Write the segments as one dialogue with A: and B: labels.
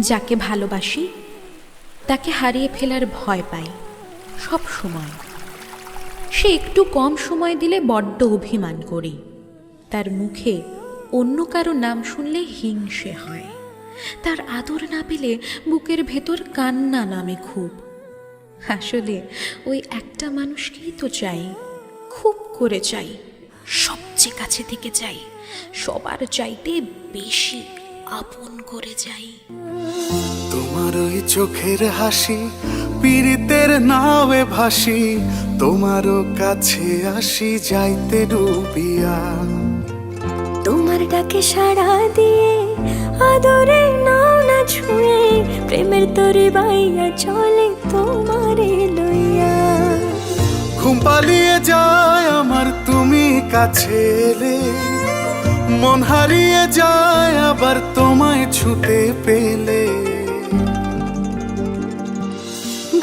A: যাকে ভালোবাসি, তাকে হারিয়ে ফেলার ভয় পাই সব সময়। সে একটু কম সময় দিলে বড্ড অভিমান করি। তার মুখে অন্য কারও নাম শুনলে হিংসে হয়। তার আদর না পেলে বুকের ভেতর কান্না নামে খুব। আসলে ওই একটা মানুষকেই তো চাই, খুব করে চাই, সবচেয়ে কাছে থেকে চাই, সবার চাইতে বেশি। আপন করে যাই।
B: তোমার ওই চোখের হাসি পীড়িতের নাওয়ে ভাসি তোমারও কাছে আসি যাইতে ডুবিয়া।
C: তোমার ডাকে সাড়া দিয়ে আদরে নাও না ছুঁয়ে প্রেমের তরি বাইয়া চলে তোমারে লইয়া।
B: ঘুম পালিয়ে যায় আমার তুমি কাছে এলে। মন হারিয়ে যায় আবার তোমায় ছুতে পেলে।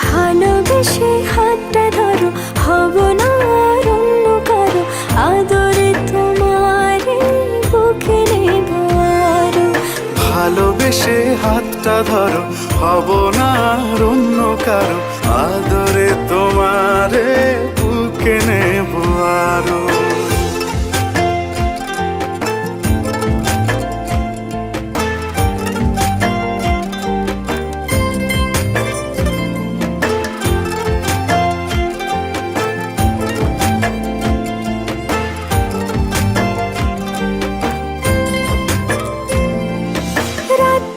C: ভালোবেসে হাতটা ধরো হব না আর অন্য কারও। আদরে তোমারে বুকে
B: ভালোবেসে হাতটা ধরো হব না আর অন্য কারও। আদরে তোমারে বুকে নেব আরও।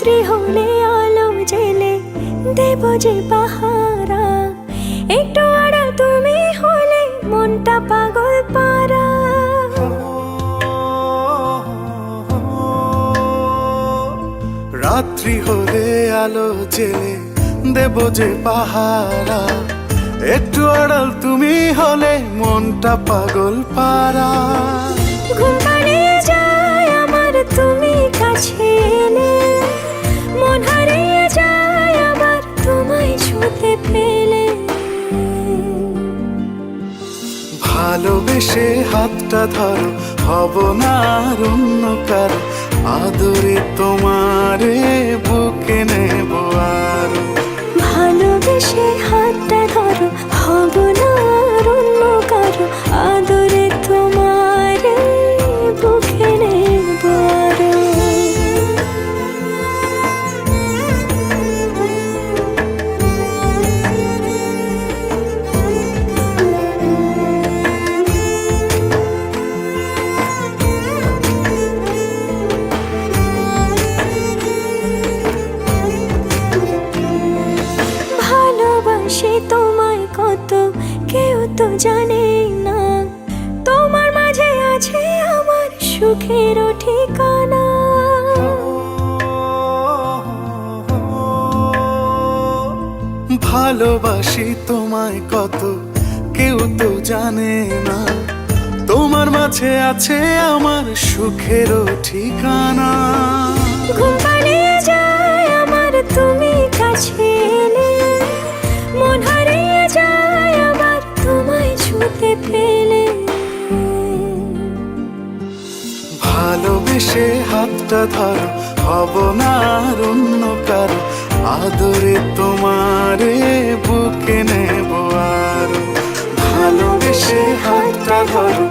C: রাত্রি হলে আলো জেলে দেব যে পাহারা। একটু আড়া তুমি হলে মনটা পাগল পারা।
B: রাত্রি হলে আলো জেলে দেব যে পাহারা। একটু আড়াল তুমি হলে মনটা পাগল পারা।
C: ঘুম পাড়িয়ে যায় আমার তুমি কাছে এলে।
B: ভালোবেসে হাতটা ধরো হব না আর অন্য কারও। আদরে তোমারে বুকে
C: জানে না, তোমার মাঝে আছে আমার সুখের ঠিকানা।
B: ভালোবাসি তোমায় কত, কেউ তো জানে না। তোমার মাঝে আছে আমার সুখেরও ঠিকানা। ভালোবেসে হাতটা ধরো, হব না অন্য কারও। আদরে তোমারে বুকে নেব আর। ভালোবেসে হাতটা ধরো